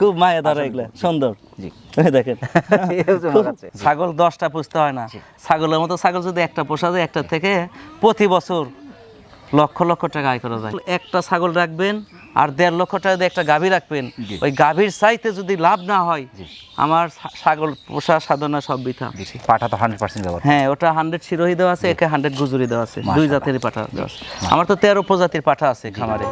খুব মায়া ধরে এগুলো সুন্দর। জি। দেখেন। ছাগল দশটা পুষতে হয় না। ছাগলের মতো ছাগল যদি একটা পোষা যায় একটা থেকে প্রতি বছর লক্ষ লক্ষ টাকা আয় করা যায়। একটা ছাগল রাখবেন আর দেড় লক্ষ টাকা দিয়ে একটা গাভী রাখবেন। ওই গাভীর চাইতে যদি লাভ না হয় আমার ছাগল পোষা সাধনা সব বৃথা। পাঠা তো হান্ড্রেড পার্সেন্ট হ্যাঁ ওটা হান্ড্রেড শিরোহি দেওয়া আছে একে হান্ড্রেড গুজুরি দেওয়া আছে। দুই জাতেরই পাঠা দেওয়া আছে। আমার তো তেরো প্রজাতির পাঠা আছে খামারে।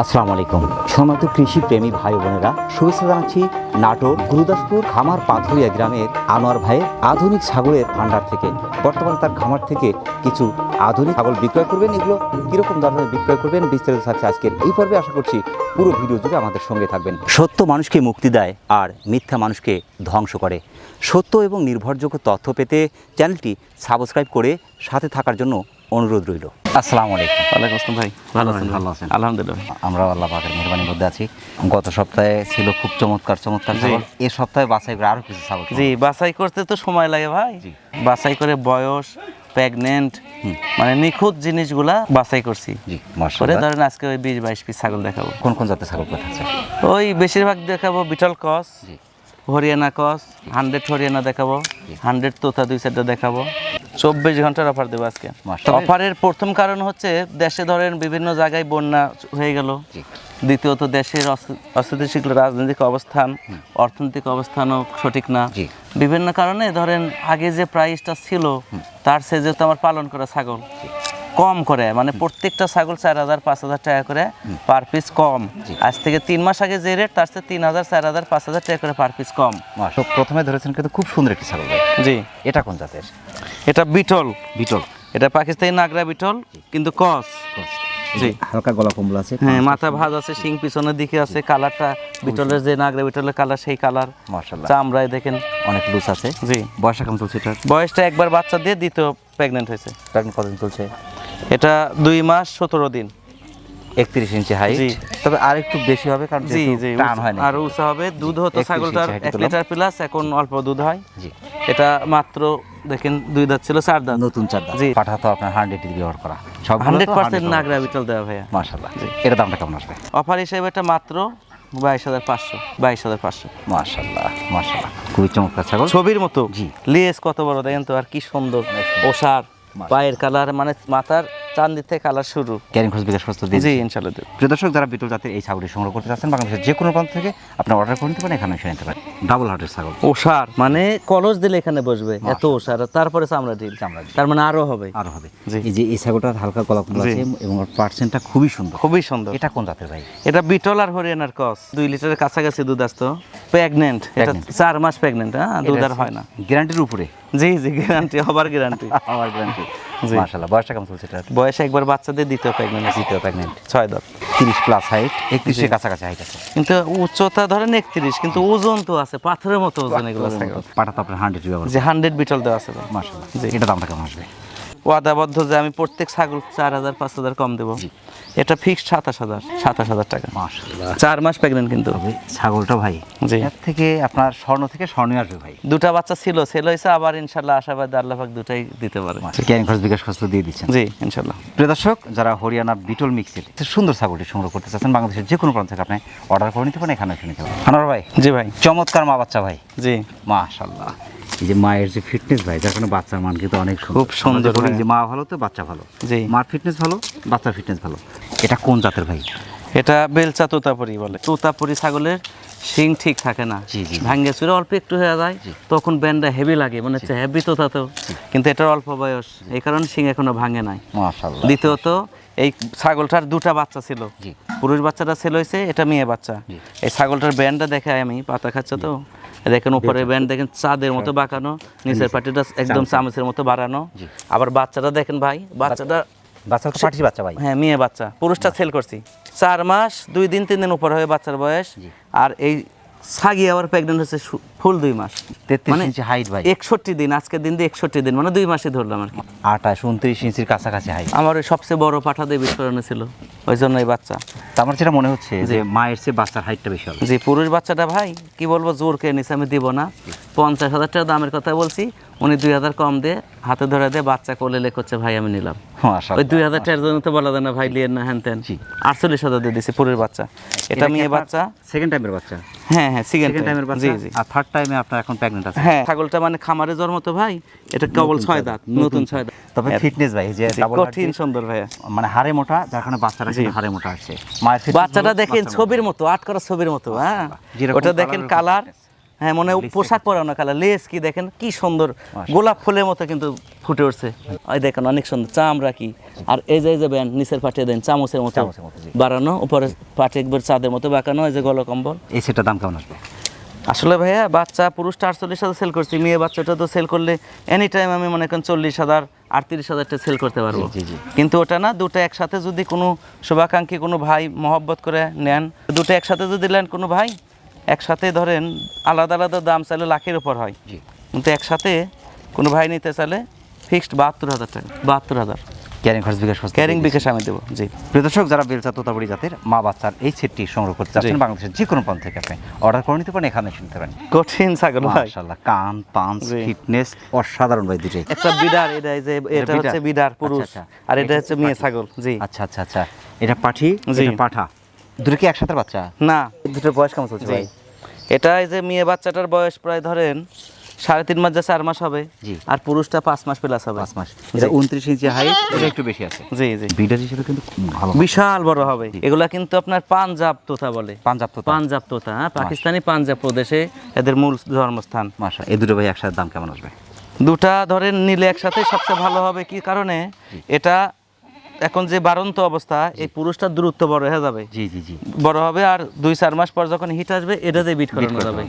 আসসালামু আলাইকুম। সম্মানিত কৃষি প্রেমী ভাই বোনেরা, শুভেচ্ছা জানাচ্ছি নাটোর গুরুদাসপুর খামার পাথরিয়া গ্রামের আনোয়ার ভাইয়ের আধুনিক ছাগলের ভান্ডার থেকে। বর্তমানে তার খামার থেকে কিছু আধুনিক ছাগল বিক্রয় করবেন। এগুলো কীরকম দামে বিক্রয় করবেন বিস্তারিত থাকছে আজকের এই পর্বে আশা করছি পুরো ভিডিও জুড়ে আমাদের সঙ্গে থাকবেন। সত্য মানুষকে মুক্তি দেয় আর মিথ্যা মানুষকে ধ্বংস করে। সত্য এবং নির্ভরযোগ্য তথ্য পেতে চ্যানেলটি সাবস্ক্রাইব করে সাথে থাকার জন্য অনুরোধ রইল। আসসালামু আলাইকুম। ওয়ালাইকুম আসসালাম ভাই। ভালো আছেন ভালো আছেন। আলহামদুলিল্লাহ। আমরা আল্লাহ পাকের মেহরবানির মধ্যে আছি। গত সপ্তাহে ছিল খুব চমৎকার চমৎকার। ছাগল। এ সপ্তাহে বাছাই করে আরও কিছু ছাগল জি বাছাই করতে তো সময় লাগে ভাই। বাছাই করে বয়স প্রেগনেন্ট মানে নিখুঁত জিনিসগুলা বাছাই করছি। মাশাআল্লাহ। ধরেন আজকে ওই বিশ বাইশ পিস ছাগল দেখাবো। কোন কোন জাতের ছাগল কথা আছে ওই বেশিরভাগ দেখাবো বিটল কস জি। হরিয়ানা কস হান্ড্রেড হরিয়ানা দেখাবো হান্ড্রেড তোতা দুই সাইডটা দেখাবো। চব্বিশ ঘণ্টার অফার দেবো আজকে। অফারের প্রথম কারণ হচ্ছে দেশে ধরেন বিভিন্ন জায়গায় বন্যা হয়ে গেল। দ্বিতীয়ত দেশের অস্থি- অস্থিতিশীল রাজনৈতিক অবস্থান অর্থনৈতিক অবস্থানও সঠিক না। বিভিন্ন কারণে ধরেন আগে যে প্রাইসটা ছিল তার সে যেহেতু আমার পালন করা ছাগল। কম করে মানে প্রত্যেকটা ছাগল চার হাজার পাঁচ হাজার টাকা করে পার পিস কম। আজ থেকে তিন মাস আগে যে রেট তার চেয়ে তিন হাজার চার হাজার পাঁচ হাজার টাকা করে পার পিস কম। প্রথমে ধরেছেন কিন্তু খুব সুন্দর একটি ছাগল জি। এটা কোন জাতের? এটা বিটল। বিটল। এটা পাকিস্তানি নাগরা বিটল কিন্তু কস। জি। হালকা গলা কম্বল আছে হ্যাঁ মাথা ভাঁজ আছে শিং পিছনের দিকে আছে কালারটা বিটলের যে নাগরা বিটলের কালার সেই কালার। মাশাআল্লাহ। চামড়ায় দেখেন। অনেক লুজ আছে। জি। বয়সটা কেমন চলছে এটার? বয়সটা একবার বাচ্চা দিয়ে দ্বিতীয় প্রেগনেন্ট হয়েছে। কতদিন চলছে? এটা দুই মাস সতেরো দিন। একত্রিশ ইঞ্চি হাইট তবে আর একটু বেশি হবে কারণ জি জি টান হয় না আর উঁচা হবে দুধ হতো ছাগলটার এক লিটার প্লাস এখন অল্প দুধ হয়। জি। এটা মাত্র দেখেন দুই দাঁত ছিল চার দাঁত। নতুন চার দাঁত। জি। পাঠা তো আপনার হান্ড্রেড ব্যবহার করা। সব হান্ড্রেড পার্সেন্ট নাগরা বিটল দেওয়া ভাইয়া। মাশাআল্লাহ। এর দামটা কেমন আসবে? অফার হিসেবে এটা মাত্র বাইশ হাজার পাঁচশো বাইশ হাজার পাঁচশো। মাশাআল্লাহ মাশাআল্লাহ। খুবই চমৎকার ছাগল। ছবির মতো। জি। লেস কত বড় দেখেন তো আর কি সুন্দর। ওষার। পায়ের কালার মানে মাথার চান্দির থেকে কালার শুরু। ক্যারিং খরচ বিকাশ খরচ তো দিয়ে জি ইনশাল্লাহ। প্রিয় দর্শক যারা বিটল জাতের এই ছাগলটি সংগ্রহ করতে চাচ্ছেন বাংলাদেশের যে কোনো প্রান্ত থেকে আপনি অর্ডার করে নিতে পারেন এখানে এসে নিতে পারেন। ডাবল হার্টের ছাগল। ওষার মানে কলস দিলে এখানে বসবে এত ওষার আর তারপরে চামড়া ঢিল চামড়া। তার মানে আরও হবে। আরও হবে। এই যে এই ছাগলটার হালকা গলা কম্বল জি। আছে এবং ওর পার্সেন্টটা খুবই সুন্দর। খুবই সুন্দর। এটা কোন জাতের ভাই? এটা বিটল আর হরিয়ানার কস। দুই লিটারের কাছাকাছি দুধ আসতো। প্রেগনেন্ট এটা চার মাস প্রেগনেন্ট হ্যাঁ? দুধ আর হয় না। গ্যারান্টির উপরে। জি জি গ্যারান্টি হবার গ্যারান্টি আমার গ্যারান্টি জি। মাশাআল্লাহ বয়সটা কেমন চলছে বয়সে একবার বাচ্চাদের দ্বিতীয় প্রেগনেন্ট দ্বিতীয় প্রেগনেন্ট ছয় দাঁত। তিরিশ প্লাস হাইট একত্রিশের কাছাকাছি হাইট আছে। কিন্তু উচ্চতা ধরেন একত্রিশ কিন্তু ওজন তো আছে পাথরের মতো ওজন এগুলো। পাটা তো আপনার হান্ড্রেড যে হান্ড্রেড বিটল দেওয়া আছে। মাশাআল্লাহ। এটা দামটা কেমন আসবে? ওয়াদাবদ্ধ যে আমি প্রত্যেক ছাগল চার হাজার পাঁচ হাজার কম দেবো। এটা ফিক্সড সাতাশ হাজার সাতাশ হাজার টাকা। চার মাস প্রেগনেন্ট কিন্তু। ছাগলটা ভাই জি। এর থেকে আপনার স্বর্ণ থেকে স্বর্ণ আসবে ভাই। দুটা বাচ্চা ছিল ছেলে হয়েছে আবার ইনশাল্লাহ আশাবাদ আল্লাহ পাক দুটাই দিতে পারে। ক্যারিং খরচ বিকাশ খরচ দিয়ে দিচ্ছেন। জি ইনশাল্লাহ প্রিয় দর্শক যারা হরিয়ানা বিটল মিক্সের সুন্দর ছাগলটি সংগ্রহ করতে চাচ্ছেন বাংলাদেশের যে কোনো প্রান্ত থেকে আপনি অর্ডার করে নিতে পারেন এখানে নিতে পারেন। আনোয়ার ভাই জি ভাই। চমৎকার মা বাচ্চা ভাই। জি। মাশাল্লাহ এই যে মায়ের যে ফিটনেস ভাই যার কারণে বাচ্চার মান কিন্তু অনেক খুব সুন্দর যে মা ভালো তো বাচ্চা ভালো। জি। মার ফিটনেস ভালো বাচ্চার ফিটনেস ভালো। এটা কোন জাতের ভাই? এটা বেলচা তোতাপুরি বলে। তোতাপুরি ছাগলের শিং ঠিক থাকে না। ভাঙ্গে চুরে অল্প একটু হয়ে যায় তখন ব্যান্ডটা হেভি লাগে মনে হচ্ছে হেভি তোতা তো কিন্তু এটার অল্প বয়স এই কারণে শিং এখনও ভাঙে নাই। দ্বিতীয়ত এই ছাগলটার দুটা বাচ্চা ছিল। পুরুষ বাচ্চাটা ছেলে হয়েছে এটা মেয়ে বাচ্চা। এই ছাগলটার ব্যান্ডটা দেখে আমি পাতা খাচ্ছে তো। দেখেন উপরে ব্যান্ড দেখেন চাঁদের মতো বাঁকানো নিচের পাটিটা একদম চামচের মতো বাড়ানো। আবার বাচ্চাটা দেখেন ভাই বাচ্চাটা বাচ্চা তো পাঠিয়ে বাচ্চা ভাই। হ্যাঁ মেয়ে বাচ্চা। পুরুষটা সেল করছি। চার মাস দুই দিন তিন দিন উপর হবে বাচ্চার বয়স। আর এই ছাগি আবার প্রেগনেন্ট হচ্ছে ফুল দুই মাস। তেত্রিশ মানে ইঞ্চি হাইট ভাই। একষট্টি দিন আজকের দিন দিয়ে একষট্টি দিন মানে দুই মাসে ধরলাম আর কি। আঠাশ উনত্রিশ ইঞ্চির কাছাকাছি হাইট আমার ওই সবচেয়ে বড় পাঠা দিয়ে বিষ ছিল ওই জন্য এই বাচ্চা আমার যেটা মনে হচ্ছে যে মায়ের চেয়ে বাচ্চার হাইটটা বেশি হবে। যে পুরুষ বাচ্চাটা ভাই কি বলব জোর কে নিছে আমি দিব না। পঞ্চাশ হাজার টাকা দামের কথা বলছি উনি দুই হাজার কম দিয়ে হাতে ধরে দিয়ে বাচ্চা কোলে লেখ হচ্ছে ভাই আমি নিলাম। ওই দুই হাজার টাকার জন্য তো বলা যায় না ভাই লিয়েন না হ্যান তেন আটচল্লিশ হাজার দিয়ে দিছি পুরুষ বাচ্চা। এটা মেয়ে বাচ্চা। সেকেন্ড টাইমের বাচ্চা? হ্যাঁ হ্যাঁ সেকেন্ড সেকেন্ড টাইমের বাচ্চা? জি জি। আর থার্ড টাইমে আপনার এখন প্রেগনেন্ট আছে? হ্যাঁ ছাগলটা মানে খামারে জন্ম তো ভাই এটা কেবল ছয় দাঁত নতুন ছয় দাঁত। তবে হ্যাঁ, ফিটনেস ভাই যে কঠিন সুন্দর মানে হাড়ে মোটা যার কারণে বাচ্চারা কিন্তু হাড়ে মোটা আসছে মায়ের বাচ্চাটা দেখেন ছবির মতো আট করা ছবির মতো হ্যাঁ? ওটা দেখেন কালার। হ্যাঁ মনে পোশাক পরানো কালার। লেস কি দেখেন? কি সুন্দর। গোলাপ ফুলের মতো কিন্তু ফুটে উঠছে। ওই দেখেন অনেক সুন্দর। চামড়া কি? আর এই যে যে ব্যান্ড নিচের পাঠিয়ে দেন চামচের মতো। বাড়ানো উপরে পাটে একবার চাঁদের মতো বাঁকানো এই যে গল কম্বল এই সেটার দাম কেমন আসবে? আসলে ভাইয়া বাচ্চা পুরুষটা আটচল্লিশ হাজার সেল করছি মেয়ে বাচ্চাটা তো সেল করলে এনি টাইম আমি মনে করেন চল্লিশ হাজার আটত্রিশ হাজারটা সেল করতে পারব। কিন্তু ওটা না দুটো একসাথে যদি কোনো শুভাকাঙ্ক্ষী কোনো ভাই মহব্বত করে নেন দুটো একসাথে যদি নেন কোনো ভাই একসাথে ধরেন আলাদা আলাদা দাম চাইলে লাখের উপর হয়। কিন্তু একসাথে কোনো ভাই নিতে চাইলে ফিক্সড বাহাত্তর হাজার টাকা বাহাত্তর হাজার। ক্যারিং খরচ বিকাশ ক্যারিং বিকাশ। আমি দেবো জি। প্রিয় দর্শক যারা বেলচা তোতাবড়ি জাতের মা বাচ্চার এই সেটটি সংগ্রহ করতে চাচ্ছেন বাংলাদেশের যে কোনো প্রান্ত থেকে আপনি অর্ডার করে নিতে পারেন এখানে শুনতে পারেন। কঠিন ছাগল মাশাআল্লাহ কান পাঞ্চ ফিটনেস অসাধারণ ভাই দুটোই। একটা বিডার এটা এই যে এটা হচ্ছে বিডার পুরুষ। আচ্ছা, আচ্ছা। আর এটা হচ্ছে মেয়ে ছাগল জি। আচ্ছা আচ্ছা আচ্ছা। এটা পাঠি। এটা পাঠা। দুটো কি একসাথে বাচ্চা? না। দুটোর বয়স কেমন চলছে ভাই? এটা এই যে মেয়ে বাচ্চাটার বয়স প্রায় ধরেন সাড়ে তিন মাস যা চার মাস হবে জি। আর পুরুষটা পাঁচ মাস প্লাস হবে। পাঁচ মাস। এটা উনত্রিশ ইঞ্চি হাইট এটা একটু বেশি আছে। জি জি। বিডার হিসেবে কিন্তু ভালো। বিশাল বড় হবে। এগুলা কিন্তু আপনার পাঞ্জাব তোতা বলে। পাঞ্জাব তো পাঞ্জাব তোতা হ্যাঁ পাকিস্তানি পাঞ্জাব প্রদেশে এদের মূল জন্মস্থান মাসা এই দুটো ভাই একসাথে দাম কেমন আসবে? দুটা ধরেন নিলে একসাথে সবচেয়ে ভালো হবে কি কারণে? এটা এখন যে বারন্ত অবস্থা এই পুরুষটা দূরত্ব বড় হয়ে যাবে। জি জি জি। বড় হবে আর দুই চার মাস পর যখন হিট আসবে এটা এটাতে বিট করানো যাবে।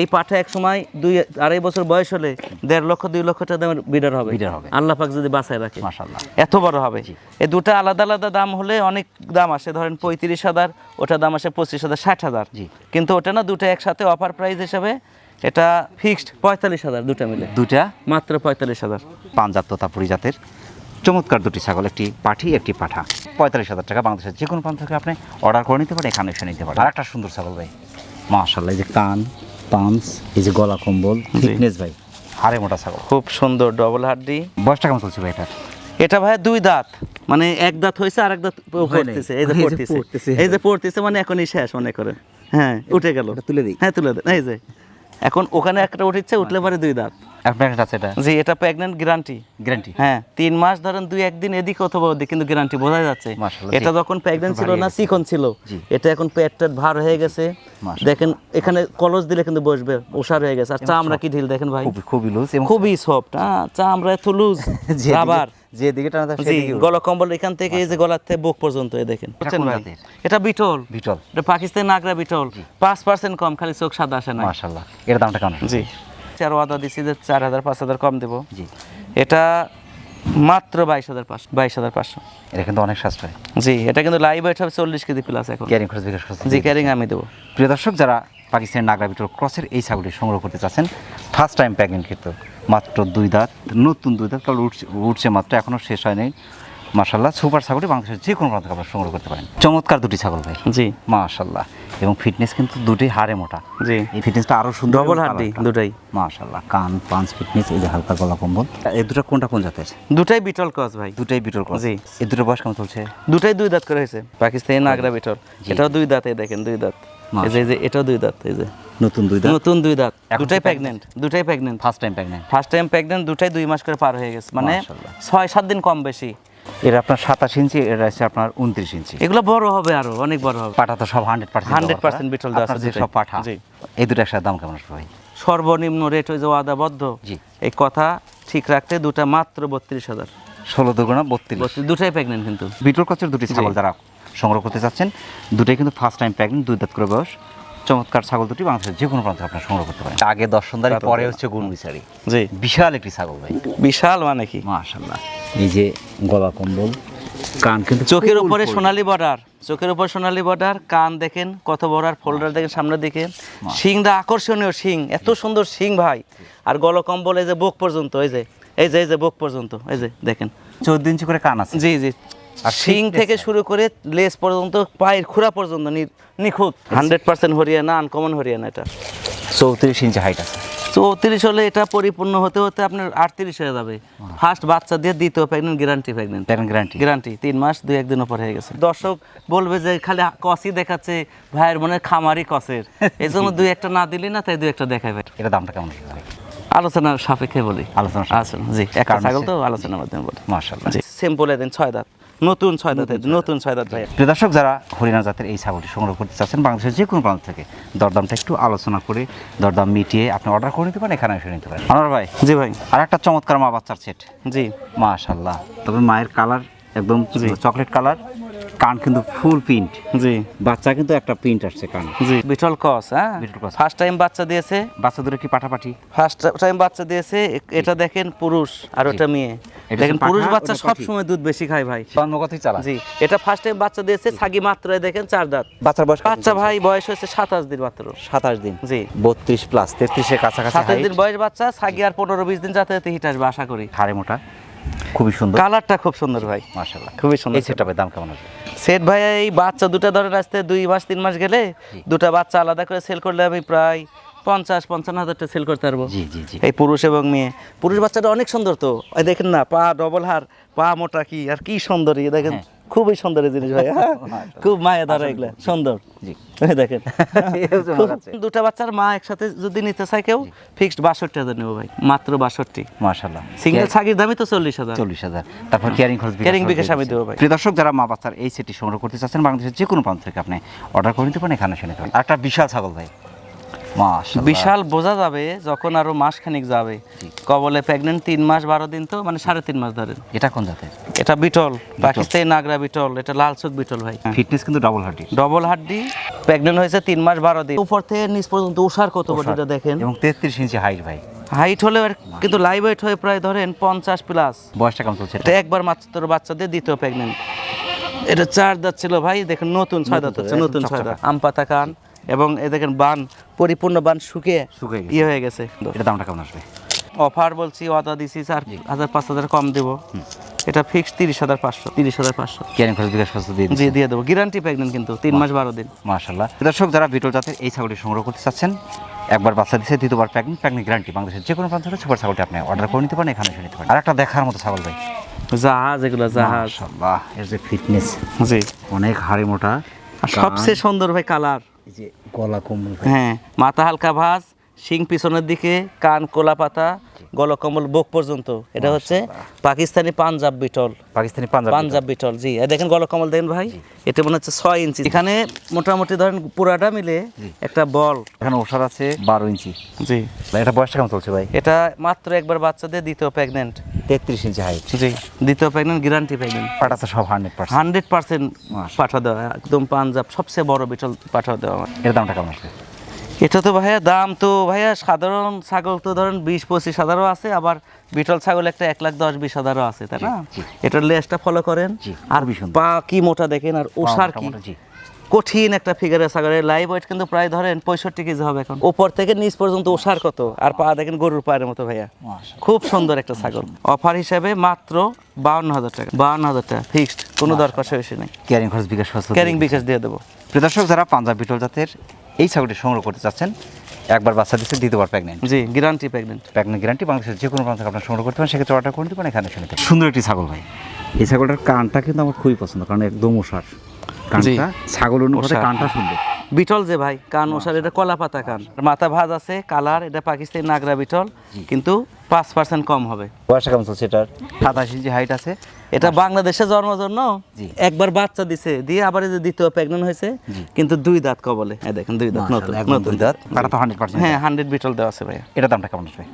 এই পাঠা এক সময় দুই আড়াই বছর বয়স হলে দেড় লক্ষ দুই লক্ষ টাকা দামের বিডার হবে। বিডার হবে। আল্লাহ পাক যদি বাঁচায় রাখে। মাশাআল্লাহ। এত বড় হবে। এই দুটো আলাদা আলাদা দাম হলে অনেক দাম আসে। ধরেন পঁয়ত্রিশ হাজার ওটা দাম আসে পঁচিশ হাজার ষাট হাজার। জি। কিন্তু ওটা না দুটো একসাথে অফার প্রাইস হিসাবে এটা ফিক্সড পঁয়তাল্লিশ হাজার দুটো মিলে। দুটা? মাত্র পঁয়তাল্লিশ হাজার। পাঞ্জাব তোতাপুরি জাতের। চমৎকার দুটি ছাগল একটি পাঠি একটি পাঠা। পঁয়তাল্লিশ হাজার টাকা বাংলাদেশের যে কোনো প্রান্ত থেকে আপনি অর্ডার করে নিতে পারেন এখানে এসে নিতে পারেন। আর একটা সুন্দর ছাগল ভাই। মাশাল্লাহ এই যে কান পাঞ্চ এই যে গলা কম্বল ফিটনেস ভাই। হাড়ে মোটা ছাগল। খুব সুন্দর ডবল হাড্ডি। বয়সটা কেমন চলছে ভাই এটা এটা ভাই দুই দাঁত। মানে এক দাঁত হয়েছে আর এক দাঁত। পড়তেছে এই যে পড়তেছে। এই যে পড়তেছে মানে এখনই শেষ মনে করে। হ্যাঁ উঠে গেল। তুলে দিই। হ্যাঁ তুলে দেন এই যে। এখন ওখানে একটা উঠেছে উঠলে পরে দুই দাঁত। এক আছে এটা? জি এটা প্রেগনেন্ট গ্যারান্টি গ্যারান্টি হ্যাঁ তিন মাস ধরেন দুই একদিন এদিক অথবা ওদিক কিন্তু গ্যারান্টি বোঝা যাচ্ছে। এটা যখন প্রেগনেন্ট ছিল না। চিকন ছিল। এটা এখন পেট টেট ভার হয়ে গেছে। দেখেন এখানে কলস দিলে কিন্তু বসবে ওষার হয়ে গেছে। আর চামড়া কি ঢিল দেখেন ভাই। খুবই লুজ খুবই সফট হ্যাঁ চামড়া এত লুজ যে রাবার যে দিকে টানা গলা কম্বল এখান থেকে এই যে গলার থেকে বুক পর্যন্ত এই দেখেন। বুঝছেন ভাই? এটা বিটল। বিটল। এটা পাকিস্তান নাগরা বিটল। পাঁচ পার্সেন্ট কম খালি চোখ সাদা আসে না মাশাল্লাহ এর দামটা কেমন? জি। চার ওয়াদা দিছি যে চার হাজার পাঁচ হাজার কম দেবো। জি। এটা মাত্র বাইশ হাজার পাঁচশো বাইশ হাজার পাঁচশো। এটা কিন্তু অনেক সাশ্রয় জি এটা কিন্তু লাইভ ওয়েট হবে চল্লিশ কেজি প্লাস এখন। ক্যারিং খরচ বিকাশ খরচ জি ক্যারিং আমি দেবো। প্রিয় দর্শক যারা পাকিস্তানের নাগরা বিটল ক্রসের এই ছাগলটি সংগ্রহ করতে চাচ্ছেন ফার্স্ট টাইম প্যাকিং কিন্তু মাত্র দুই দাঁত নতুন দুই দাঁত কারণ উঠছে উঠছে মাত্র এখনও শেষ হয়নি। মাশাল্লাহ সুপার ছাগলটি বাংলাদেশের যে কোনো প্রান্ত আপনারা সংগ্রহ করতে পারেন। চমৎকার দুটি ছাগল ভাই। জি। মাশাল্লাহ এবং ফিটনেস কিন্তু দুটি হাড়ে মোটা। জি। এই ফিটনেসটা আরও সুন্দর ডবল হাড্ডি দুটাই। মাশাল্লাহ কান পাঁচ ফিটনেস এই যে হালকা গলা কম্বল। এই দুটো কোনটা কোন জাতের? দুটাই বিটল ক্রস ভাই। দুটাই বিটল ক্রস। জি। এই দুটো বয়স কেমন চলছে? দুটাই দুই দাঁত করে হয়েছে। পাকিস্তানি নাগরা বিটল। এটাও দুই দাঁতে দেখেন দুই দাঁত। এই যে এটাও দুই দাঁত এই যে। নতুন দুই দাঁত। নতুন দুই দাঁত। দুটাই প্রেগনেন্ট দুটাই pregnant first time pregnant first time pregnant দুটাই দুই মাস করে পার হয়ে গেছে। মানে ছয় সাত দিন কম বেশি। এর আপনার সাতাশ ইঞ্চি এর আছে আপনার উনত্রিশ ইঞ্চি। এগুলো বড় হবে আরও অনেক বড় হবে। পাঠা তো সব হান্ড্রেড পার্সেন্ট 100% বিটল আছে সব পাঠা এই দুটো একসাথে দাম কেমন আসবে ভাই? সর্বনিম্ন রেট হয়ে যাওয়া আদাবদ্ধ? জি। এই কথা ঠিক রাখতে দুটা মাত্র বত্রিশ হাজার। ষোলো দুগুণা বত্রিশ। দুটাই প্রেগনেন্ট কিন্তু। বিটল কচের দুটি ছাগল যারা সংগ্রহ করতে চাচ্ছেন দুটাই কিন্তু ফার্স্ট টাইম প্রেগনেন্ট দুই দাঁত করে বয়স। চমৎকার ছাগল দুটি বাংলাদেশের যে কোনো প্রান্তে আপনারা সংগ্রহ করতে পারেন। আগে দর্শনদারি পরে হচ্ছে গুণ বিচারি। জি। বিশাল একটি ছাগল ভাই। বিশাল মানে কি? মাশাল্লাহ এই যে গলা কম্বল কান কিন্তু চোখের উপরে। সোনালী বর্ডার চোখের উপর সোনালী বর্ডার কান দেখেন কত বড় আর ফোল্ডার দেখেন সামনের দিকে। শিংটা আকর্ষণীয় শিং এত সুন্দর শিং ভাই। আর গলকম্বল এই যে বুক পর্যন্ত এই যে এই যে এই যে বুক পর্যন্ত এই যে দেখেন। চোদ্দ ইঞ্চি করে কান আছে। জি জি। আর শিং থেকে শুরু করে লেস পর্যন্ত পায়ের খুরা পর্যন্ত নিখুঁত। Hundred percent Haryana uncommon Haryana এটা। চৌত্রিশ ইঞ্চি হাইট আছে। চৌত্রিশ হলে এটা পরিপূর্ণ হতে হতে আপনার আটত্রিশ হয়ে যাবে। ফার্স্ট বাচ্চা দিয়ে দ্বিতীয় pregnant guarantee pregnant guarantee guarantee তিন মাস দুই একদিন উপর হয়ে গেছে। দর্শক বলবে যে খালি কসই দেখাচ্ছে ভাইয়ের মনে খামারি কসের এই জন্য দুই একটা না দিলি না তাই দুই একটা দেখাবে। এটা দামটা কেমন আলোচনার সাপেক্ষে বলি। আলোচনা আচ্ছা জি একটা ছাগল তো আলোচনার মাধ্যমে বলি। মাশাআল্লাহ। জি সিম্পল দিন ছয় দাঁত। নতুন ছয় নতুন ছয় দাঁত ভাই প্রিয় দর্শক যারা হরিণা জাতের এই ছাগলটি সংগ্রহ করতে চাচ্ছেন বাংলাদেশের যে কোনো প্রান্ত থেকে দরদামটা একটু আলোচনা করে দরদাম মিটিয়ে আপনি অর্ডার করে নিতে পারেন এখানে এসে নিতে পারেন। আমার ভাই জি ভাই। আর একটা চমৎকার মা বাচ্চার সেট জি। মাশাল্লাহ তবে মায়ের কালার একদম চকলেট কালার কান কিন্তু ফুল প্রিন্ট জি। বাচ্চা কিন্তু একটা প্রিন্ট আসছে কান। জি। বিটল কস হ্যাঁ? Beetle cross। ফার্স্ট টাইম বাচ্চা দিয়েছে। বাচ্চা দুটো কি পাঠাপাঠি? ফার্স্ট টাইম বাচ্চা দিয়েছে এটা দেখেন পুরুষ আর ওটা মেয়ে। দেখেন পুরুষ বাচ্চা সব সময় দুধ বেশি খায় ভাই। জন্মগতই চালা জি। এটা ফার্স্ট টাইম বাচ্চা দিয়েছে ছাগি মাত্রায় দেখেন চার দাঁত। বাচ্চার বয়স বাচ্চা ভাই বয়স হয়েছে সাতাশ দিন মাত্র। সাতাশ দিন। জি। বত্রিশ প্লাস তেত্রিশের কাছাকাছি সাতাশ height, দিন বয়স বাচ্চা ছাগি আর পনেরো বিশ দিন যাতায়াতে হিট আসবে আশা করি। হাড়ে মোটা। খুবই সুন্দর। কালারটা খুব সুন্দর ভাই। মাশাল্লাহ খুবই সুন্দর এই সেটআপের দাম কেমন আছে? সেট ভাই এই বাচ্চা দুটা ধরেন আসতে দুই মাস তিন মাস গেলে দুটা বাচ্চা আলাদা করে সেল করলে আমি প্রায় পঞ্চাশ পঞ্চান্ন হাজারটা সেল করতে পারব। জি জি জি। এই পুরুষ এবং মেয়ে। পুরুষ বাচ্চাটা অনেক সুন্দর তো। ওই দেখেন না পা ডবল হার পা মোটা কি আর কি সুন্দর দেখেন। হ্যাঁ। খুবই সুন্দর জিনিস ভাই হ্যাঁ? খুব মায়া ধরা এগুলা। সুন্দর। জি। দেখেন। দুটা বাচ্চার মা একসাথে যদি নিতে চায় কেউ ফিক্সড বাষট্টি হাজার নেব ভাই। মাত্র বাষট্টি। মাশাল্লাহ সিঙ্গেল ছাগির দামই তো চল্লিশ হাজার। চল্লিশ হাজার। তারপর কেয়ারিং খরচ Carrying বিকাশ আমি দেবো ভাই। প্রিয় দর্শক যারা মা বাচ্চার এই সেটটি সংগ্রহ করতে চাচ্ছেন বাংলাদেশের যে কোনো প্রান্ত থেকে আপনি অর্ডার করে নিতে পারেন এখানে নিতে পারেন। আর একটা বিশাল ছাগল ভাই। বিশাল বোঝা যাবে যখন আরও মাস খানিক যাবে কবলে প্রেগনেন্ট তিন মাস বারো দিন তো মানে সাড়ে তিন মাস ধরেন। এটা কোন জাতের? এটা বিটল পাকিস্তানি নাগরা বিটল এটা লাল চোখ বিটল ভাই। ফিটনেস কিন্তু ডাবল হার্টি ডবল হাড্ডি প্রেগনেন্ট হয়েছে তিন মাস বারো দিন। উপর থেকে নিচ পর্যন্ত উষার কত বডিটা দেখেন? এবং তেত্রিশ ইঞ্চি হাইট ভাই। হাইট হলেও আর কিন্তু লাইভ ওয়েট হয়ে প্রায় ধরেন পঞ্চাশ প্লাস বয়সটা কেমন চলছে? এটা একবার মাত্র বাচ্চাদের দ্বিতীয় প্রেগনেন্ট এটা চার দাঁত ছিল ভাই দেখেন নতুন ছয় দাঁত হচ্ছে নতুন ছয় দাঁত। আম পাতা কান। এবং এ দেখেন বান পরিপূর্ণ বান শুকিয়ে শুকিয়ে ইয়ে হয়ে গেছে। এটা দামটা কেমন আসবে? অফার বলছি অদা দিছি চার হাজার পাঁচ হাজার কম দেবো। এটা ফিক্স তিরিশ হাজার পাঁচশো তিরিশ হাজার পাঁচশো। কেয়ারিং খরচ বিকাশ খরচ দিয়ে জি দিয়ে দেবো। গ্যারান্টি প্রেগনেন্ট কিন্তু তিন মাস বারো দিন। মাশাল্লাহ দর্শক যারা বিটল জাতের এই ছাগলটি সংগ্রহ করতে চাচ্ছেন একবার বাচ্চা দিচ্ছে দ্বিতীয়বার প্যাকিং প্যাকিং গ্যারান্টি বাংলাদেশের যে কোনো প্রান্ত থেকে সুপার ছাগলটি আপনি অর্ডার করে নিতে পারেন এখানে এসে নিতে পারেন। আর একটা দেখার মতো ছাগল ভাই। জাহাজ এগুলো জাহাজ। মাশাল্লাহ এর যে ফিটনেস জি। অনেক হাড়ি মোটা আর সবচেয়ে সুন্দর ভাই কালার গলা কম্বল ভাই হ্যাঁ মাথা হালকা ভাঁজ শিং পিছনের দিকে কান কোলা পাতা গলকম্বল বুক পর্যন্ত। এটা হচ্ছে পাকিস্তানি পাঞ্জাব বিটল। পাকিস্তানি পাঞ্জাব পাঞ্জাব বিটল জি। দেখেন গলকমল দেখেন ভাই এটা মনে হচ্ছে ছয় ইঞ্চি। এখানে মোটামুটি ধরেন পুরাটা মিলে একটা বল। এখানে ওষার আছে বারো ইঞ্চি। জি। এটা বয়সটা কেমন চলছে ভাই? এটা মাত্র একবার বাচ্চাদের দ্বিতীয় প্রেগনেন্ট তেত্রিশ ইঞ্চি হাইট জি। দ্বিতীয় প্রেগনেন্ট গ্যারান্টি প্রেগনেন্ট পাটা তো সব হান্ড্রেড পার্সেন্ট হান্ড্রেড পার্সেন্ট। পাঠা দেওয়া একদম পাঞ্জাব সবচেয়ে বড় বিটল পাঠা দেওয়া। এর দামটা কেমন আসবে? এটা তো ভাইয়া দাম তো ভাইয়া সাধারণ ছাগল তো ধরেন বিশ পঁচিশ হাজারও আছে আবার বিটল ছাগল একটা এক লাখ দশ বিশ হাজারও আছে তাই না। এটার লেজটা ফলো করেন। আর। পা কি মোটা দেখেন আর ওষার কি? কঠিন একটা ফিগারের ছাগলের লাইভ ওয়েট কিন্তু প্রায় ধরেন পঁয়ষট্টি কেজি হবে এখন। উপর থেকে নিচ পর্যন্ত ওষার কত? আর পা দেখেন গরুর পায়ের মতো ভাইয়া। খুব সুন্দর একটা ছাগল। অফার হিসাবে মাত্র বাউন্ন হাজার টাকা। বাউন্ন হাজার টাকা ফিক্সড কোনো দরকার বেশি নেই। ক্যারিং খরচ বিকাশ ক্যারিং বিকাশ দিয়ে দেবো। প্রিয় দর্শক যারা পাঞ্জাব বিটল জাতের এই ছাগলটি সংগ্রহ করতে চাচ্ছেন একবার বাচ্চা দিচ্ছে দ্বিতীয়বার প্রেগনেন্ট জি গ্যারান্টি প্রেগনেন্ট প্রেগনেন্ট গ্যারান্টি বাংলাদেশের যে কোনো প্রান্ত থেকে আপনার সংগ্রহ করতে পারেন সেক্ষেত্রে অর্ডার করে দিতে পারেন এখানে শুনে সুন্দর একটি ছাগল ভাই। এই ছাগলটার কানটা কিন্তু আমার খুবই পছন্দ কারণ একদম ওষার। কানটা ছাগল অনুপাতে কানটা সুন্দর। বিটল যে ভাই কান ওষার এটা কলা পাতা কান। মাথা ভাজ আছে কালার এটা পাকিস্তানি নাগরা বিটল কিন্তু পাঁচ পার্সেন্ট কম হবে। বয়সটা কেমন চলছে এটার? সাতাশ ইঞ্চি হাইট আছে। এটা বাংলাদেশে জন্ম জন্য একবার বাচ্চা দিছে দিয়ে আবার যে দ্বিতীয় প্রেগনেন্ট হয়েছে কিন্তু দুই দাঁত কবলে। এই দেখেন দুই দাঁত নতুন নতুন। দাঁত। কাটা তো হান্ড্রেড পার্সেন্ট হ্যাঁ হান্ড্রেড বিটল দেওয়া আছে ভাইয়া। এটা দামটা কেমন আসবে?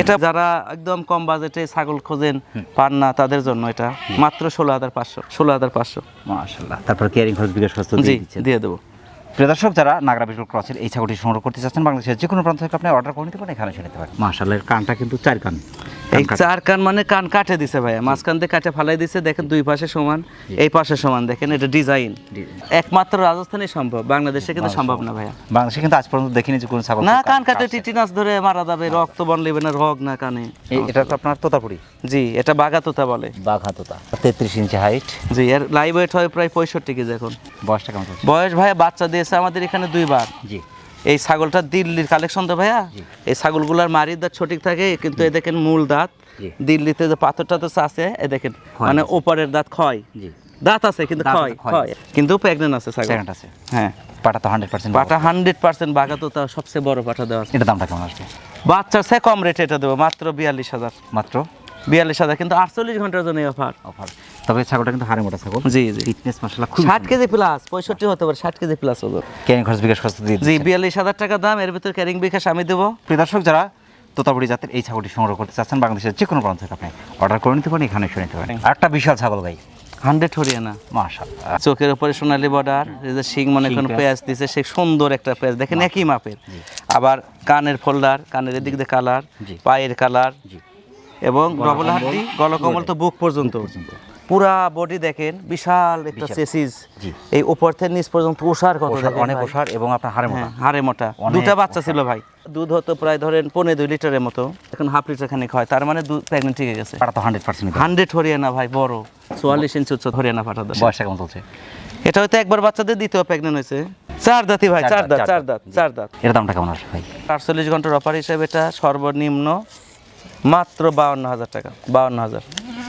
এটা যারা একদম কম বাজেটে ছাগল খোঁজেন পান না তাদের জন্য এটা। মাত্র ষোলো হাজার পাঁচশো ষোলো হাজার পাঁচশো। মাশাল্লাহ তারপর কেয়ারিং খরচ বিকাশ খরচ দিয়ে দেবো। প্রিয় দর্শক, যারা নাগরা বিটল ক্রসের এই ছাগলটি সংগ্রহ করতে চাচ্ছেন, বাংলাদেশের যে কোনো প্রান্ত থেকে আপনি অর্ডার করে নিতে পারেন, এখানে শুনতে নিতে পারেন। মাসালের কানটা কিন্তু চার কান। এই চার কান মানে কান কাটে দিছে ভাইয়া মাঝখান দিয়ে কাটে ফালাই দিছে দেখেন দুই পাশে সমান এই পাশে সমান দেখেন এটা ডিজাইন। একমাত্র রাজস্থানে সম্ভব বাংলাদেশে কিন্তু সম্ভব না ভাইয়া। বাংলাদেশে কিন্তু আজ পর্যন্ত দেখিনি যে কোনো ছাগল না কান কাটে টিটিনাস ধরে মারা যাবে রক্ত বন লেবে না রগ না কানে। এটা তো আপনার তোতাপুরি? জি এটা বাগাতোতা বলে। বাঘা তোতা তেত্রিশ ইঞ্চি হাইট জি এর লাইভ ওয়েট হয় প্রায় পঁয়ষট্টি কেজি এখন। বয়সটা কেমন বয়স ভাইয়া বাচ্চা দিয়েছে আমাদের এখানে দুইবার। জি। এই ছাগলটা দিল্লির কালেকশন তো ভাইয়া? এই ছাগলগুলার মারির দাঁত সঠিক থাকে কিন্তু এ দেখেন মূল দাঁত। দিল্লিতে যে পাথরটা তো আছে এ দেখেন মানে ওপরের দাঁত ক্ষয় দাঁত আছে কিন্তু ক্ষয় ক্ষয় কিন্তু প্রেগনেন্ট আছে ছাগল। আছে। হ্যাঁ। পাটা তো হান্ড্রেড পার্সেন্ট পাটা হান্ড্রেড পার্সেন্ট বাঘা তো তার সবচেয়ে বড় পাঠা দেওয়া আছে। এটা দামটা কেমন আসবে? বাচ্চার সে কম রেটে এটা দেবো মাত্র বিয়াল্লিশ হাজার। মাত্র? বিয়াল্লিশ হাজার কিন্তু আটচল্লিশ ঘণ্টার জন্য অফার অফার তবে ছাগলটা কিন্তু হাড়ে মোটা ছাগল। জি জি। ফিটনেস মশলা খুব ষাট কেজি প্লাস পঁয়ষট্টি হতে পারে ষাট কেজি প্লাস ওজন। ক্যারিং খরচ বিকাশ খরচ দিয়ে জি বিয়াল্লিশ হাজার টাকা দাম এর ভিতর ক্যারিং বিকাশ আমি দেবো। প্রিয় দর্শক যারা তোতাপুরি জাতের এই ছাগলটি সংগ্রহ করতে চাচ্ছেন বাংলাদেশের যে কোনো প্রান্ত থেকে আপনি অর্ডার করে নিতে পারেন এখানে এসে নিতে পারেন। আরেকটা বিশাল ছাগল ভাই। হান্ড্রেড হরিয়ানা। মাশাআল্লাহ। চোখের উপরে সোনালি বর্ডার যে শিং মনে শিংটা। পেঁয়াজ। দিছে সে সুন্দর একটা পেঁয়াজ। দেখেন একই মাপের। আবার কানের ফোল্ডার কানের এদিক দিয়ে কালার জি। পায়ের কালার জি। এবং ডবল হাড্ডি গলকমল তো বুক পর্যন্ত। পুরা বডি দেখেন বিশাল একটা। চেসিস এই উপর থেকে নিচ পর্যন্ত ওষার কত অনেক। ওষার এবং আপনার হাড়ে মোটা। হ্যাঁ, হাড়ে মোটা। দুটা বাচ্চা ছিল ভাই। দুধ হতো প্রায় ধরেন পনেরো দুই লিটারের মতো। এখন হাফ লিটার খানিক হয়। তার মানে দুধ প্রেগনেন্ট ঠিক গেছে। পাটা তো হান্ড্রেড পার্সেন্ট হান্ড্রেড হরিয়ানা ভাই বড়। চুয়াল্লিশ ইঞ্চি উচ্চ হরিয়ানা পাঠা দেয় বয়সটা কেমন চলছে। এটা হয়তো একবার বাচ্চাদের দ্বিতীয় প্রেগনেন্ট হয়েছে। চার দাঁতি ভাই চার দাঁত, চার দাঁত। চার দাঁত। এর দামটা কেমন আসবে ভাই? আটচল্লিশ ঘণ্টার অফার হিসেবে এটা সর্বনিম্ন মাত্র বাউন্ন হাজার টাকা বাউন্ন হাজার।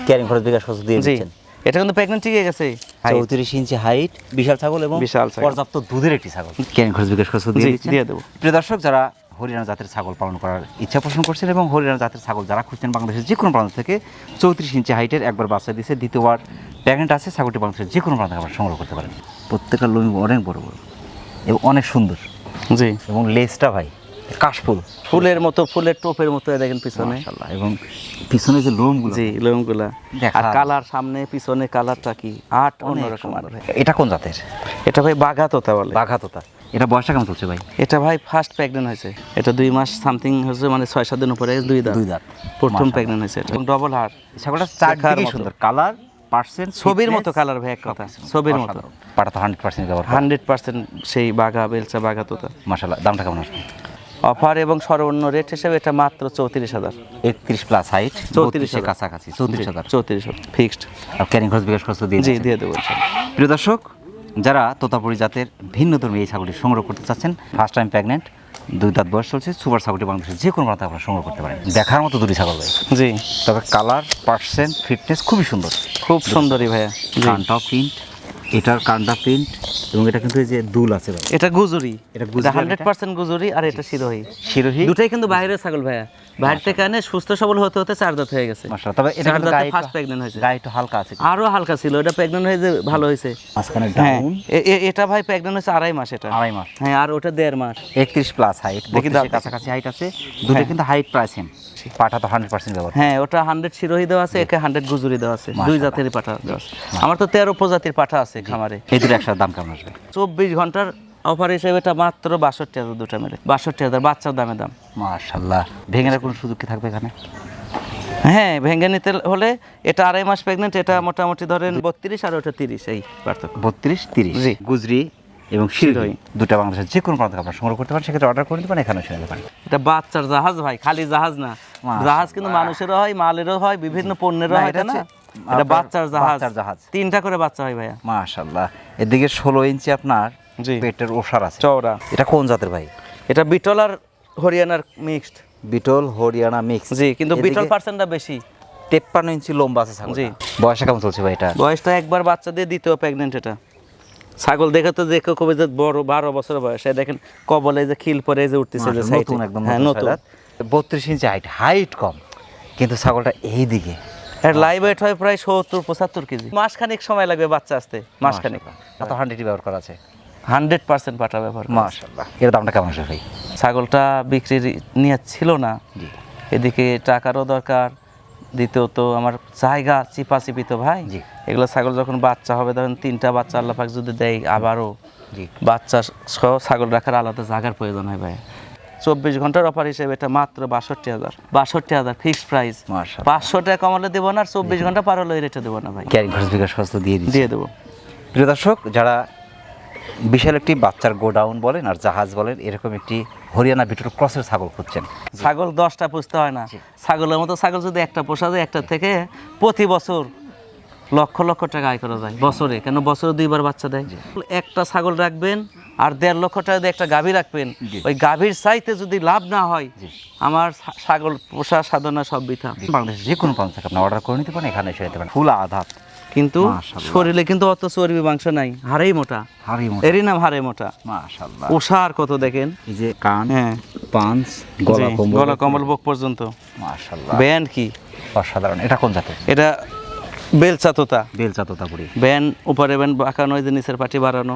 ক্যারিং খরচ বিকাশ খরচ দিয়ে দিচ্ছেন। এটা কিন্তু প্রেগনেন্ট ঠিক গেছে। চৌত্রিশ ইঞ্চি হাইট বিশাল ছাগল এবং বিশাল। পর্যাপ্ত দুধের একটি ছাগল। ক্যারিং খরচ বিকাশ খরচ দিয়ে দিয়ে দেবো। প্রিয় দর্শক যারা হরিয়ানা জাতের ছাগল পালন করার ইচ্ছা পোষণ করছেন এবং হরিয়ানা জাতের ছাগল যারা খুঁজছেন বাংলাদেশের যে কোনো প্রান্ত থেকে চৌত্রিশ ইঞ্চি হাইটের একবার বাচ্চা দিয়েছে দ্বিতীয়বার প্রেগনেন্ট আছে ছাগলটি বাংলাদেশের যে কোনো প্রান্ত থেকে আপনারা সংগ্রহ করতে পারেন। প্রত্যেকটা লোম অনেক বড় বড় এবং অনেক সুন্দর। জি। এবং লেজটা ভাই কাশফুল। ফুলের মতো ফুলের টোপের মতো দেখেন পিছনে। এবং পিছনে যে লোমগুলো। জি লোমগুলা। আর কালার সামনে পিছনে কালারটা কি? আট অন্যরকম আর এটা কোন জাতের? এটা ভাই বাঘা তোতা বলে। বাঘা তোতা এটা বয়সটা কেমন চলছে ভাই? এটা ভাই ফার্স্ট প্রেগনেন্ট হয়েছে। এটা দুই মাস সামথিং হয়েছে মানে ছয় সাত দিন উপরে দুই দাঁত। দুই দাঁত। প্রথম। প্রেগনেন্ট হয়েছে এটা। ডবল হার ছাগলটা চারদিকেই সুন্দর। কালার পার্সেন্ট ছবির মতো কালার ভাই এক কথা। ছবির মতো। পাটা তো হান্ড্রেড পার্সেন্ট হান্ড্রেড পার্সেন্ট সেই বাঘা বেলচা বাঘা তোতা মাসাল্লাহ দামটা কেমন আসবে? অফার এবং সর্বনিম্ন রেট হিসেবে এটা মাত্র চৌত্রিশ হাজার। একত্রিশ প্লাস হাইট চৌত্রিশ চৌত্রিশের। কাছাকাছি চৌত্রিশ হাজার। চৌত্রিশ ফিক্সড আর ক্যারিং খরচ বিকাশ খরচ দিয়ে জি। দিয়ে দেবো প্রিয় দর্শক যারা তোতাপুরি জাতের ভিন্ন ধর্মী এই ছাগলটি সংগ্রহ করতে চাচ্ছেন ফার্স্ট টাইম প্রেগনেন্ট দুই দাঁত বয়স চলছে সুপার ছাগলটি বাংলাদেশের যে কোনো আপনারা সংগ্রহ করতে পারেন। দেখার মতো দুটি ছাগল ভাই জি। তবে কালার পার্সেন্ট ফিটনেস খুবই সুন্দর। খুব সুন্দরী ভাইয়া। কানটাও প্রিন্ট এটার কানটা প্রিন্ট এবং এটা কিন্তু এই যে দুল আছে ভাই। এটা গুজুরি। এটা হান্ড্রেড? পার্সেন্ট গুজুরি আর এটা শিরোহী। শিরোহী। দুটাই কিন্তু বাইরের ছাগল ভাইয়া। বাইরে থেকে আনে সুস্থ সবল হতে হতে চার দাঁত হয়ে গেছে। তবে এটা কিন্তু দাঁতে গায়ে ফার্স্ট প্রেগনেন্ট হয়েছে। গায়ে একটু হালকা আছে। আরও হালকা ছিল এটা প্রেগনেন্ট হয়ে যে ভালো হয়েছে। মাঝখানে হ্যাঁ ডাউন এ- এটা ভাই প্রেগনেন্ট হয়েছে আড়াই মাস এটা। আড়াই মাস। হ্যাঁ আর ওটা দেড় মাস। একত্রিশ প্লাস হাইট দেখি। কাছাকাছি হাইট আছে। দুটো কিন্তু হাইট প্রায় সেম পাটা তো হান্ড্রেড পার্সেন্ট ব্যবহার হ্যাঁ ওটা হান্ড্রেড শিরোহী দেওয়া আছে একে হান্ড্রেড গুজুরি দেওয়া আছে। দুই। জাতেরই পাঠা দেওয়া আছে। আমার তো তেরো প্রজাতির পাঠা আছে খামারে। এই দুটো একসাথে দাম কেমন আসবে? চব্বিশ ঘণ্টার অফার হিসেবে এটা মাত্র বাষট্টি হাজার দুটা মিলে বাষট্টি হাজার বাচ্চার দামে দাম। মাশাল্লাহ ভেঙে কোনো সুযোগ কি থাকবে এখানে? হ্যাঁ ভেঙে নিতে হলে এটা আড়াই মাস প্রেগনেন্ট এটা মোটামুটি ধরেন বত্রিশ আর ওটা তিরিশ এই পার্থক্য। বত্রিশ তিরিশ। গুজরি এবং শিরোই। দুটা বাংলাদেশের যে কোনো প্রান্ত আপনার সংগ্রহ করতে পারেন সেক্ষেত্রে অর্ডার করে নিতে পারেন এখানে শুনে পারেন। এটা বাচ্চার জাহাজ ভাই খালি জাহাজ না। জাহাজ কিন্তু মানুষেরও হয় মালেরও হয় বিভিন্ন পণ্যেরও হয় না? এটা বাচ্চার জাহাজ। জাহাজ। তিনটা করে বাচ্চা হয় ভাইয়া। মাশাল্লাহ এদিকে ষোলো ইঞ্চি আপনার। পেটের ওষার আছে। চওড়া। এটা কোন জাতের ভাই? এটা বিটল আর হরিয়ানার মিক্সড। বিটল হরিয়ানা মিক্স জি কিন্তু বিটল পার্সেন্টটা বেশি। তেপ্পান্ন ইঞ্চি লম্বা আছে জি। বয়সটা কেমন চলছে ভাই এটা? বয়সটা একবার বাচ্চা দিয়ে দ্বিতীয় প্রেগনেন্ট এটা। ছাগল দেখে তো যে কবে যে বড় বারো বছর বয়স দেখেন কবলে যে খিল পরে যে উঠতেছে যে নতুন একদম হ্যাঁ নতুন বত্রিশ ইঞ্চি হাইট হাইট কম। কিন্তু ছাগলটা এই দিকে লাইভ ওয়েট হয় প্রায় সত্তর পঁচাত্তর কেজি। মাসখানিক সময় লাগবে বাচ্চা আসতে মাসখানিক। এত হান্ড্রেডই ব্যবহার করা আছে। হান্ড্রেড পার্সেন্ট পাটা ব্যবহার করা। মাশাল্লাহ এর দামটা কেমন আসবে ভাই? ছাগলটা বিক্রির নিয়ে ছিল না। এদিকে টাকারও দরকার। দ্বিতীয়ত আমার জায়গা চিপাচিপি তো ভাই। এগুলো ছাগল যখন বাচ্চা হবে ধরেন তিনটা বাচ্চা আল্লাহ পাক যদি দেয় আবারও। বাচ্চা সহ ছাগল রাখার আলাদা জায়গার প্রয়োজন হয় ভাই। চব্বিশ ঘণ্টার অফার হিসেবে এটা মাত্র বাষট্টি হাজার। বাষট্টি হাজার ফিক্সড প্রাইস। পাঁচশো টাকা কমালে দেবো না আর চব্বিশ ঘণ্টা পার হলে রেটে দেবো না ভাই। ক্যারিং খরচ বিকাশ খরচ দিয়ে দিয়ে দেবো। প্রিয় দর্শক যারা বিশাল একটি বাচ্চার গোডাউন বলেন আর জাহাজ বলেন এরকম একটি হরিয়ানা বিটুর ক্রসের ছাগল খুঁজছেন। ছাগল দশটা পুষতে হয় না। ছাগলের মতো ছাগল যদি একটা পোষা যায় একটা থেকে প্রতি বছর লক্ষ লক্ষ টাকা আয় করা যায় বছরে। কেন বছরে দুইবার বাচ্চা দেয়? একটা ছাগল রাখবেন আর দেড় লক্ষ টাকা দিয়ে একটা গাভী রাখবেন। ওই গাভীর চাইতে যদি লাভ না হয় আমার ছাগল পোষা সাধনা সব বৃথা। বাংলাদেশ যে কোনো থেকে আপনি অর্ডার করে নিতে পারেন এখানে এসে নিতে পারেন। ফুল আধাত কিন্তু শরীরে কিন্তু অত চর্বি মাংস নাই হাড়েই মোটা। এরই নাম হাড়ে মোটা। ওষার কত দেখেন? এই যে কান হ্যাঁ। পাঞ্চ গলা কম্বল। গলা কম্বল বুক পর্যন্ত। মাশাআল্লাহ। ব্যান্ড কি? অসাধারণ। এটা কোন জাতের? এটা বেলচা তোতা বেলচা ব্যান উপরে ব্যান বাঁকানো যে নিচের পাটি বাড়ানো।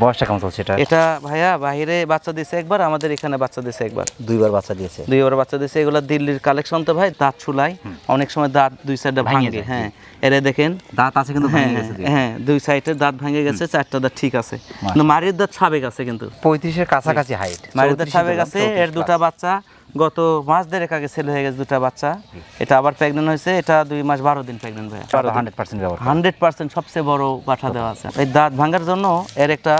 বয়সটা কেমন চলছে এটা? এটা ভাইয়া বাইরে বাচ্চা দিছে একবার আমাদের এখানে বাচ্চা দিছে একবার। দুইবার বাচ্চা দিয়েছে? দুইবার বাচ্চা দিছে এগুলো দিল্লির কালেকশন তো ভাই দাঁত ছুলাই অনেক সময় দাঁত দুই সাইডে ভাঙে হ্যাঁ। এরে দেখেন। দাঁত আছে কিন্তু হ্যাঁ ভেঙে গেছে হ্যাঁ দুই সাইডের দাঁত ভেঙে গেছে চারটা দাঁত ঠিক আছে। কিন্তু মারির দাঁত সাবেক আছে কিন্তু। পঁয়ত্রিশের কাছাকাছি হাইট মারির দাঁত সাবেক আছে এর দুটা বাচ্চা। গত মাস দেড়েক আগে ছেলে হয়ে গেছে দুটা বাচ্চা। এটা আবার প্রেগনেন্ট হয়েছে এটা দুই মাস বারো দিন প্রেগনেন্ট ভাইয়া হান্ড্রেড পার্সেন্ট হান্ড্রেড পার্সেন্ট সবচেয়ে বড় পাঠা দেওয়া আছে। এই দাঁত ভাঙার জন্য এর একটা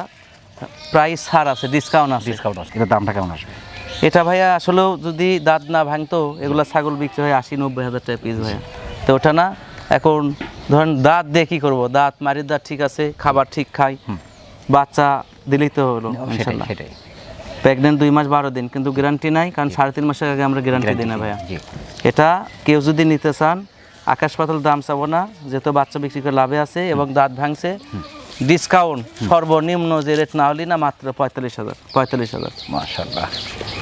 প্রাইস ছাড় আছে ডিসকাউন্ট আছে। ডিসকাউন্ট আছে কিন্তু দামটা কেমন আসবে? এটা ভাইয়া আসলেও যদি দাঁত না ভাঙতো এগুলো ছাগল বিক্রি হয় আশি নব্বই হাজার টাকা পিস ভাইয়া। তো ওটা না এখন ধরেন দাঁত দিয়ে কী করব? দাঁত মারির দাঁত ঠিক আছে খাবার ঠিক খাই বাচ্চা দিলেই তো হলো সেটাই। প্রেগনেন্ট দুই মাস বারো দিন কিন্তু গ্যারান্টি নাই কারণ সাড়ে তিন মাসের আগে আমরা গ্যারান্টি দিই না ভাইয়া। এটা কেউ যদি নিতে চান আকাশ পাতাল দাম চাবো না যেহেতু বাচ্চা বিক্রি করে লাভে আছে এবং দাঁত ভাঙছে ডিসকাউন্ট সর্বনিম্ন যে রেট না হলি না মাত্র পঁয়তাল্লিশ হাজার পঁয়তাল্লিশ হাজার। মাশাআল্লাহ।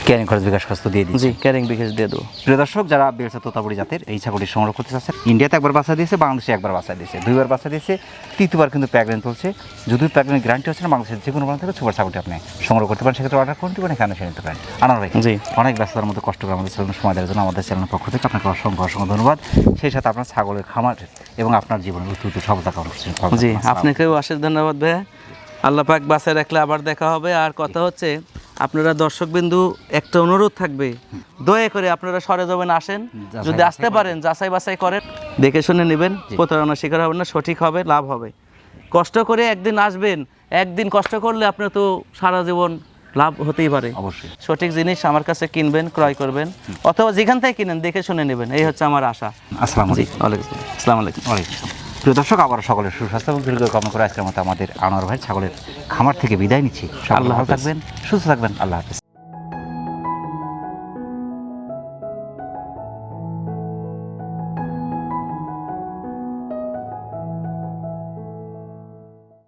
ক্যারিং খরচ বিকাশ খরচ তো দিয়ে দিচ্ছি। জি ক্যারিং বিকেশ দিয়ে দেবো। প্রিয় দর্শক যারা বেলসা তোতাপুরি জাতের এই ছাগলটি সংগ্রহ করতে চাচ্ছেন ইন্ডিয়াতে একবার বাচ্চা দিয়েছে বাংলাদেশে একবার বাচ্চা দিয়েছে দুইবার বাচ্চা দিয়েছে তৃতীয়বার কিন্তু প্যাগনেন্ট চলছে যদি প্যাগনেন্ট গ্যারান্টি হচ্ছে না বাংলাদেশের যে কোনো প্রান্ত থেকে সুপার ছাগলটি আপনি সংগ্রহ করতে পারেন সেক্ষেত্রে অর্ডার করতে পারেন এখানে এসে নিতে পারেন। আনার ভাই জি। অনেক ব্যস্ততার মধ্যে কষ্ট করে আমাদের চ্যানেল সময় দেওয়ার জন্য আমাদের চ্যানেলের পক্ষ থেকে আপনাকে অসংখ্য অসংখ্য ধন্যবাদ। সেই সাথে আপনার ছাগলের খামার এবং আপনার জীবনের উত্তর সফলতা কামনা জি আপনাকেও অশেষ ধন্যবাদ ভাইয়া। আল্লাহ পাক বাসায় রাখলে আবার দেখা হবে। আর কথা হচ্ছে আপনারা দর্শকবিন্দু একটা অনুরোধ থাকবে। দয়া করে আপনারা সরে যাবেন আসেন। যদি আসতে পারেন যাচাই বাছাই করেন দেখে শুনে নেবেন প্রতারণা শিকার হবেন না সঠিক হবে লাভ হবে। কষ্ট করে একদিন আসবেন একদিন কষ্ট করলে আপনার তো সারা জীবন লাভ হতেই পারে। অবশ্যই। সঠিক জিনিস আমার কাছে কিনবেন ক্রয় করবেন অথবা যেখান থেকে কিনেন দেখে শুনে নেবেন। এই হচ্ছে আমার আশা। আসসালামু আলাইকুম। আসসালাম। আলাইকুম। ওয়ালাইকুম। প্রিয় দর্শক আবার সকলের সুস্বাস্থ্য এবং দীর্ঘ কামনা করে আজকের মতো আমাদের আনোয়ার ভাই ছাগলের খামার থেকে বিদায় নিচ্ছি। সকলে আল্লাহ ভালো থাকবেন সুস্থ থাকবেন আল্লাহ হাফেজ।